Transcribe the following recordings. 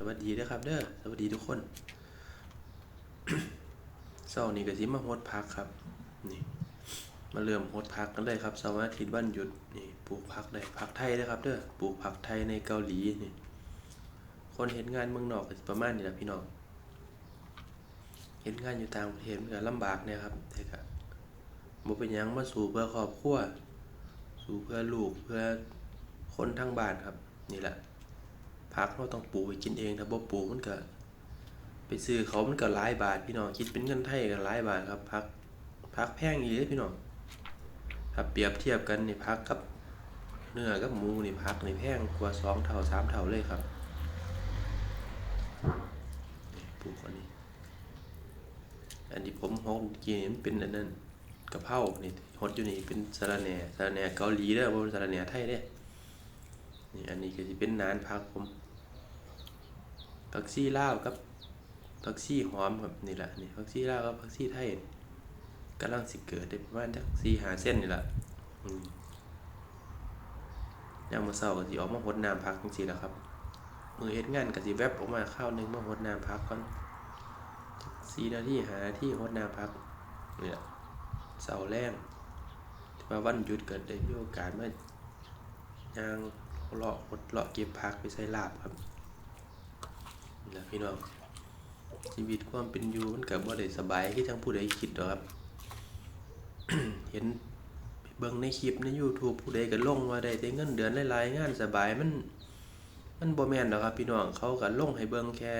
สวัสดีด้อครับ เด้อสวัสดีทุกคนเสาร์นี้ก็สิมาโฮดพักครับ นี่ มาเริ่มโฮดพักกันเลยครับเสาร์อาทิตย์วันหยุดนี่ปลูกผักได้ผักไทยเด้อครับเด้อปลูกผักไทยในเกาหลีนี่ คนเห็นงานเมืองนอกก็ประมาณนี้แหละพี่น้องเห็นงานอยู่ต่างประเทศมันก็ลำบากเนี่ยครับแต่ก็บ่เป็นยังมาสู่เพื่อครอบครัวสู่เพื่อลูกเพื่อคนทั้งบ้านครับ นี่แหละ ผักเราต้องปลูกไว้กินเองถ้าบ่ปลูกมันก็ไปซื้อเขามันก็หลายบาทพี่น้องคิดเป็นเงินไทยก็หลายบาทครับผักผักแพงอีหลีเด้อพี่น้องถ้าเปรียบเทียบกันนี่ผักกับเนื้อกับหมูนี่ผักนี่แพงกว่าสองเท่าสามเท่าเลยครับนี่ปลูกอันนี้ อันที่ผมฮอกกินมันเป็นอันนั้นกะเพรานี่ฮดอยู่นี่เป็นสะระแหน่สะระแหน่เกาหลีเด้อบ่เป็นสะระแหน่ไทยเด้อ นี่อันนี้ก็สิเป็นนานผักผมผักซี่ลาวกับผักซี่หอมครับนี่แหละนี่ผักซี่ลาวกับผักซี่ไทยกำลังสิเกิดได้ประมาณจักสี่หาเส้นนี่แหละอืมยามมื้อเช้าก็สิออกมาหดน้ำพักจังซี่แหละครับ มือเฮ็ดงานก็สิแวบออกมาข้าวหนึงมาหดน้ำพักก่อนสี่นาทีหาทีหดน้ำพักนี่แหละเสาร์แรงที่ว่าวันหยุดเกิดได้มีโอกาสมาย่าง เลาะหดเลาะเก็บผักไปใส่ลาบครับนะพี่น้องชีวิตความเป็นอยู่มันก็บ่ได้สบายคือจังผู้ใดคิดดอกครับ เห็นเบิ่งในคลิปใน YouTube ผู้ใดก็ลงว่าได้แต่เงินเดือนหลายๆงานสบายมัน มันบ่แม่นดอกครับ พี่น้องเขาก็ลงให้เบิ่งแค่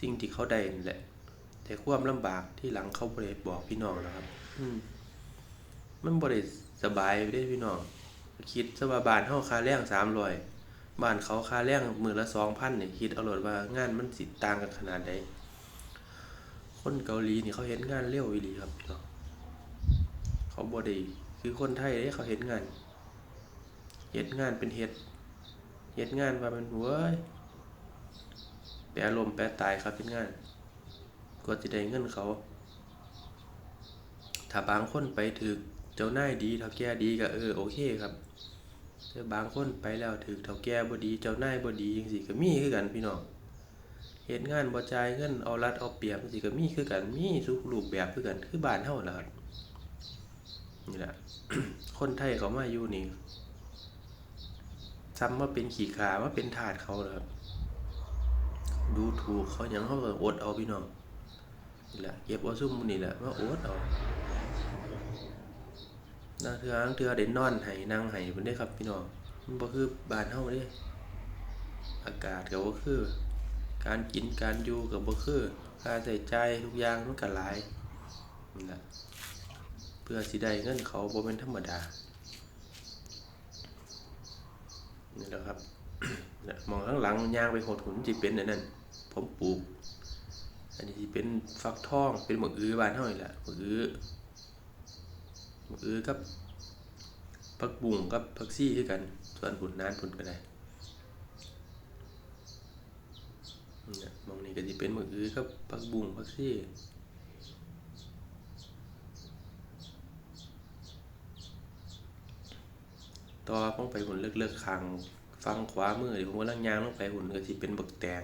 สิ่งที่เขาได้นี่แหละ แต่ความลำบากที่หลังเขาบ่ได้บอกพี่น้องนะครับ อืมมันบ่ได้สบายเด้พี่น้อง คิดซะว่าบ้านเฮาค่าแรง300บ้านเขาค่าแรงมือละสองพันเนี่ยคิดเอาโลดว่างานมันสิต่างกันขนาดใดคนเกาหลีนี่เขาเห็นงานเร็วอีหลีครับพี่น้องเขาบ่ได้คือคนไทยเด้เขาเห็นงานเฮ็ดงานเป็นเฮ็ดเฮ็ดงานว่ามันเว้ยแปรลมแปรตายครับเฮ็ดงานกว่าสิได้เงินเขา ถ้าบางคนไปถึกเจ้านายดีเฒ่าแก่ดีก็เออโอเคครับ แต่บางคนไปแล้วถือเฒ่าแก่บดี เจ้านายบดีจังซี่ก็มีคือกันพี่น้องเฮ็ดงานบ่จ่ายเงินเอารัดเอาเปรียบจังซี่ก็มีคือกันมีทุกรูปแบบคือกันคือบ้านเฮาล่ะครับนี่แหละคนไทยเขามาอยู่นี่ซ้ำมาเป็นขี้ขามาเป็นทาสเขาละครับ ดูถูกเขาหยังเขาก็อดเอาพี่น้องนี่แหละเก็บเอาซุ่มนี่แหละมาอดเอา นาเทืออังเทือได้นนอนให้นั่งให้เพิ่นได้ครับพี่น้องมันบ่คือบ้านเฮาเด้อากาศก็บ่คือ การกินการอยู่ก็บ่คือค่าใช้จ่ายทุกอย่างมันก็หลายนั่นล่ะเพื่อสิได้เงินเขาบ่แม่นธรรมดานี่แหละครับมองข้างหลังย่างไปหดหุนสิเป็นอันนั้นผมปลูก อันนี้สิเป็นฟักทองเป็นหมกอื้อบ้านเฮานี่แหละหมกอื้อ มือกับผักบุ้งกับผักซี่คือกัน ส่วนผุนนานผุนก็ได้มองนี่ก็สิเป็นมืออื้อกับผักบุ้งผักซี่ต่อลงไปหุ่นเลือกๆคางฟังขวามือเดี๋ยวผมกำลังยางลงไปหุ่นก็สิเป็นบักแตง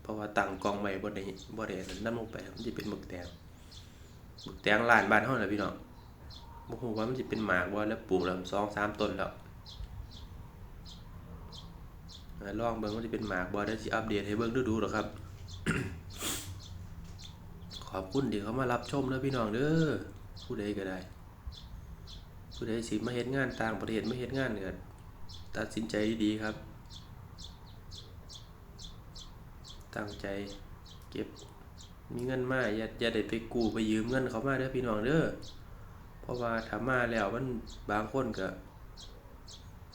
เพราะว่าตั้งกองไว้บ่ได้บ่ได้นั่นลงไปมันสิเป็นบักแตงบักแตงร้านบ้านเฮาน่ะพี่น้อง บ่ฮู้ว่ามันสิเป็นหมากบ่แล้วปลูกแล้วสองสามต้นแล้วอ่าลองเบิ่งว่าสิเป็นหมากบ่เดี๋ยวสิอัปเดตให้เบิ่งดูๆดอครับ ขอบคุณที่เขามารับชมเด้อพี่น้องเด้อผู้ใดก็ได้ผู้ใดสิมาเฮ็ดงานต่างประเทศมาเฮ็ดงานก็ตัดสินใจดีๆครับ ตั้งใจเก็บมีเงินมาอย่าอย่าได้ไปกู้ไปยืมเงินเขามาเด้อพี่น้องเด้อ ราะว่าถ้ามาแล้วมันบางคนก็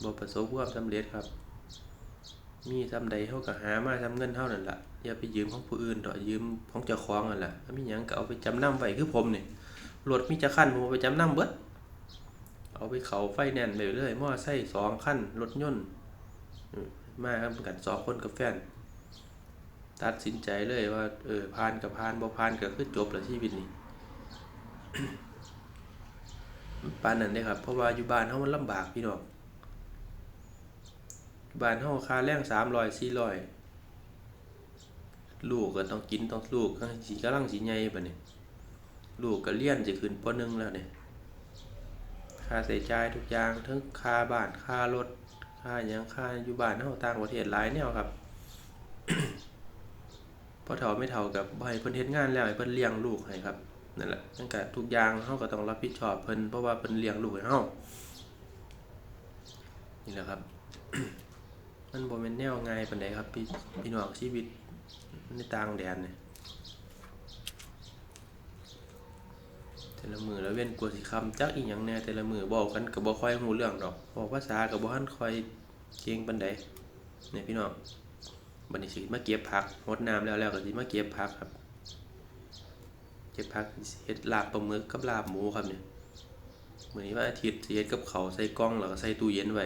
บ่ประสบความสำเร็จครับ มีซำใดเฮาก็หามาซำเงินเฮานั่นล่ะอย่าไปยืมของผู้อื่นดอกยืมของเจ้าของนั่นล่ะถ้ามีหยังก็เอาไปจำนำไว้คือผมนี่รถมีจักคันผมเอาไปจำนำเบิดเอาไปเขาไฟแนนซ์ไปเรื่อยมอไซค์สองคันรถยนต์มาครับกันสองคนกับแฟน ตัดสินใจเลยว่า เออผ่านกับผ่านบ่ผ่านก็คือจบแล้วชีวิตนี่ ปานนั้นเด้ครับ เพราะว่าอยู่บ้านเฮามันลำบากพี่น้องบ้านเฮาค่าแรง300 400ลูกก็ต้องกินต้องลูกก็สิกำลังสิใหญ่บัดนี้ลูกก็เรียนสิขึ้นปหนึ่งแล้วเนี่ยค่าใช้จ่ายทุกอย่างทั้งค่าบ้านค่ารถค่ายังค่าอยู่บ้านเฮาต่างประเทศหลายแนวครับพอเฒ่าไม่เฒ่ากับบ่ให้เพิ่นเฮ็ดงานแล้วให้เพิ่นเลี้ยงลูกให้ครับ นั่นแหละนั่นก็ทุกอย่างเฮาก็ต้องรับผิดชอบเพิ่นเพราะว่าเพิ่นเลี้ยงลูกให้เฮานี่แหละครับ มันบ่แม่นแนวง่ายปานใดครับ พี่พี่น้องชีวิตในต่างแดนเนี่ยแต่ละมือแล้วเว้นกลัวสิคำจักอีหยังแหน่แต่ละมือบอกกันก็บ่ค่อยฮู้เรื่องดอกบอกภาษาก็บ่ทันค่อยเก่งปานใดเนี่ยพี่น้องบัดนี้สิมาเก็บผักรดน้ำแล้วแล้วก็สิมาเก็บผักครับ เก็บผักสิเฮ็ดลาบปลาหมึกกับลาบหมูครับเนี่ยมื้อนี้วันอาทิตย์สิเฮ็ดกับข้าวใส่กล่องแล้วก็ใส่ตู้เย็นไว้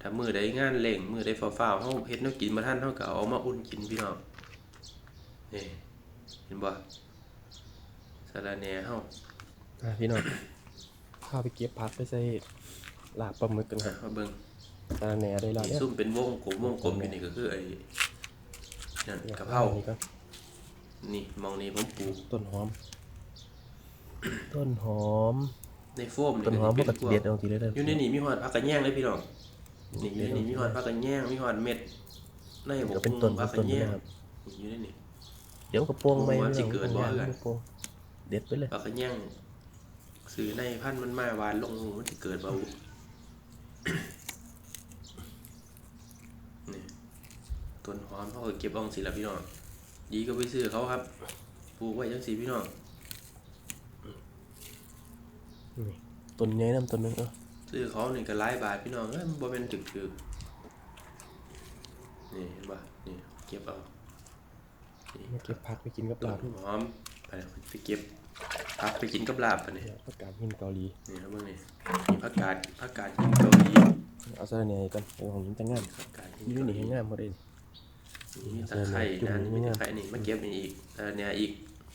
ถ้ามือใดงานเร่งมือใดฟ้าวๆเฮาเฮ็ดแนวกินบ่ทันเฮาก็เอามาอุ่นกินพี่น้องนี่เห็นบ่สาระแหน่เฮาอะพี่น้องข้าไปเก็บผักไปใส่ลาบปลาหมึกกันคอะรับมาเบิ่งตาแหน่ได้แล้วนี่เนี่ยซุ่มเป็นวงกลมวงกลมอยู่นี่ก็คือไอ้นั่นกะเพรานี่ก็ นี่มองนี่ผมปลูกต้นหอม ต้นหอม ในโฟมต้นหอมก็ก็สิเด็เป็ดนพวกเอาทีเลยเด้ออยู่ในนี่มีฮอดผักกระแยงเลยพี่น้องนี่อยู่ในนี่มีฮอดผักกระแยงมีฮอดเม็ดในบก็กเป็นต้นผัเป็กนกต้ระนแยงนะครับนี่อยู่ในนี่เดี๋ยวกระโปรงไปผมว่าสิเกิดบ่เอื้อนกระโปรงเด็ดไปเลยปลากระแยงสื่อในพันธุ์มันมาวานลงมันจะเกิดเบานี่ต้นหอมเขาก็เก็บเอองสิละพี่น้อง ดีก็ไปซื้อเขาครับ ปลูกไว้จังสีพี่น้องนี่ต้นใหญ่น้ำต้นหนึงเออซื้อเขาหนึ่งก็หลายบาทพี่น้องเอ้ยมันบ่เป็นถึกถึกนี่เห็นป่ะนี่เก็บเอานี่มาเก็บผักไปกินกับต้ลานบหอมไปไปเก็บพักไปกินกับลาบปะนี่เนี่ยผักกาดหินเกาหลีนี่ครับเบิ่งนี่มีผักกาดผักกาดหินเกาหลีเอาซะแหน่กันเอาของนี้ตั้งงามผักกาดหินนี่เกาหนี่ลีให้งามหมดเลย มีตะไคร่นะนี่มีตะไคร่นี่มาเก็บนี่อีกแต่เนี่ยอีก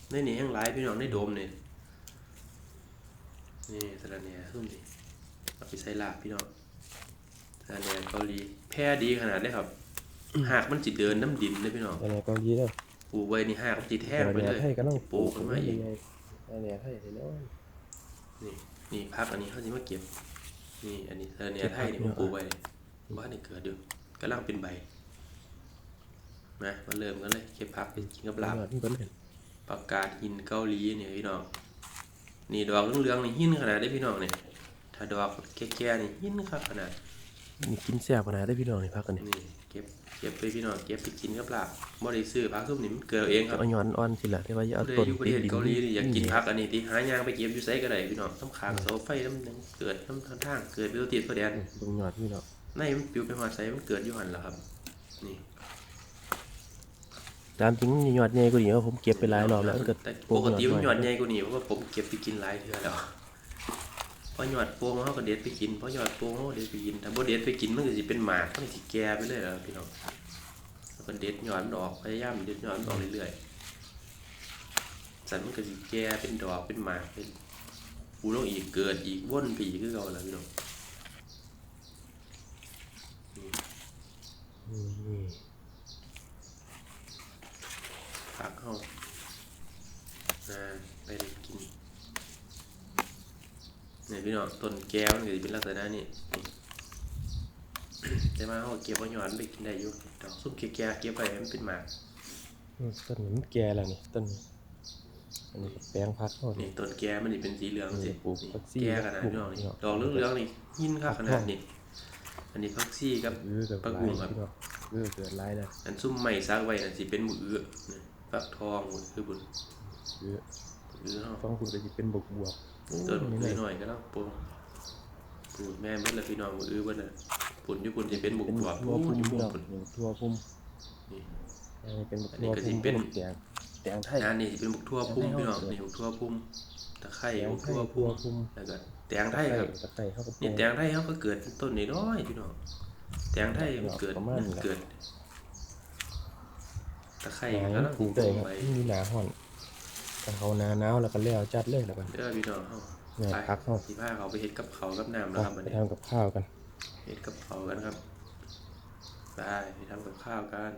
ในนี่แห้งหลายพี่น้องในโดมนี่นี่สะระแหน่ซุ่มดิเอาไปใส่ลาบพี่น้องสะระแหน่เกาหลีแพร่ดีขนาดเลยครับ หากมันจิเดินน้ำดินเลยพี่น้องซะแหน่เกาหลีเด้อปลูกไว้นี่หากมันจิแท่งไปซะแหเลน่ยไทยกำลังปลูกขึ้นมาอีกซะแหน่ไทยเห็นแล้วนี่นี่พักอันนี้เขาจะมาเก็บ นี่อันนี้สะระแหน่ไทยนี่ผมปลูกไว้บ้านนี่เกิดอยู่กำลังเป็นใบ มามาเริ่มกันเลยเก็บผักไปกินกับลาบนี่เพิ่นเห็นประกาศหินเกาหลีเนี่ยพี่น้องนี่ดอกเหลืองๆนี่หินขนาดได้พี่น้องเนี่ยถ้าดอกแก่ๆนี่หินครับขนาดนี่กินแซ่บขนาดได้พี่น้องนี่พักกันนี่นี่เก็บเก็บไปพี่น้องเก็บไปกินกับลาบบ่ได้ซื้อผักซุ่มนี่มันเกิดเอาเองครับเอาหยอนอ่อนสิล่ะแต่ว่าอย่าเอาผู้ใดต้นอยู่ประเทศติดดินเกาหลีนี่อยากกินผักอันนี้ที่หายางไปเก็บอยู่ไสก็ได้พี่น้องน้ำค้างเสาไฟน้ำหยังเกิดน้ำทางเกิดไปตัวติดตัวแดนเบิ่งหยอดพี่น้องในมันปิวไปหอดไสมันเกิดอยู่หั่นล่ะครับ นี่ ตามจริงมันหยอดใหญ่กว่านี้ว่าผมเก็บไปหลายรอบแล้วมันก็แต่โป่ปงกติมันหยอดหใหน่ญ่กว่านี้เพราะว่าผมเก็บไปกินหลายเทื่อแล้วพอหยอดโป่งเขาก็เด็ดไปกินพอหยอดโป่งเขาก็เด็ดไปกินถ้าบ่เด็ดไปกินมันก็สิเป็นหมากมันสิแก่ไปเลยล่ะพี่น้องแล้วก็เด็ดหยอดมันออกพยายามเด็ดหยอดมันออกเรื่อยๆสันมันก็สิแก่เป็นดอกเป็นหมากเป็นปูลงอีกเกิดอีกวนไปอีกคือเก่าแล้วพี่น้อง อืม ผักเฮา อ่าไปได้กินเนี่ยพี่น้องต้นแก้วนี่ก็สิเป็นลักษณะนี้นี่แต่ว่าเขาเก็บเอาหยอนไปกินได้อยู่ดอกซุ่มแก่ๆเก็บไปให้มันเป็นหมากอืมต้นนี้มันแก่แล้วนี่ต้นนี้อันนี้ก็แปลงพักเขานี่ต้นแก่มันนี่เป็นสีเหลืองสินี่ปลูกนี่ผักชีแก่ขนาดปลูกนี้น้องนี่เนาะดอกเหลืองๆนี่หินค่าขนาดนี้อันนี้พักซี่ครับ เออกับผักหบุ้ลายงครับพี่น้องเออเกิดหลายแล้วอันซุ่มไม้ซักไว้น่ะสิเป็นมืออื้อนี่ฟักทองหมดคือบุญ เอออื้อเฮาฟังคุณก็สิเป็นบวกบวกต้นนี่มือหน่อยก็แล้วปูปูแม่เบิดละพี่น้องมืออื้อเบิดน่ะปุ่นญี่ปุ่นสิเป็นบุกเป็นตัวทั่วปุ่พุ่นมญี่ปุ่นทั่วพุ่มนี่อันนี้เป็นอันนี้ทั่วก็สิพุ่มเป็นแตงแตงไทยงานนี่สิเป็นบุกทั่วพุ่มพี่น้องนี่บุกทั่วพุ่มตะไคร้บุกทั่วพุ่มแล้วก็แตงไทยครับตะไคร้เขาก็นี่แตงไทยเขาก็เกิดต้นน้อยพี่น้องแตงไทยมันเกิดมาณนี้แหละเกิดตะไคร้หนาก็มันต้องปลูกได้ลูกครับไว้มีหนาห่อน แต่เขาหนาหนาวแล้วก็แล้วจัดเลยแล้วกันเด้อพี่น้องเฮาเนี่ยไปพักเขาสิพาเขาไปเฮ็ดกับเขาวกับน้ำแล้วครับไปวันนี้ทำกับข้าวกัน เฮ็ดกับเขาวกันครับไปไปทำกับข้าวกัน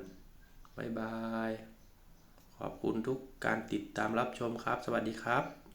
บ๊ายบาย ขอบคุณทุกการติดตามรับชมครับ สวัสดีครับ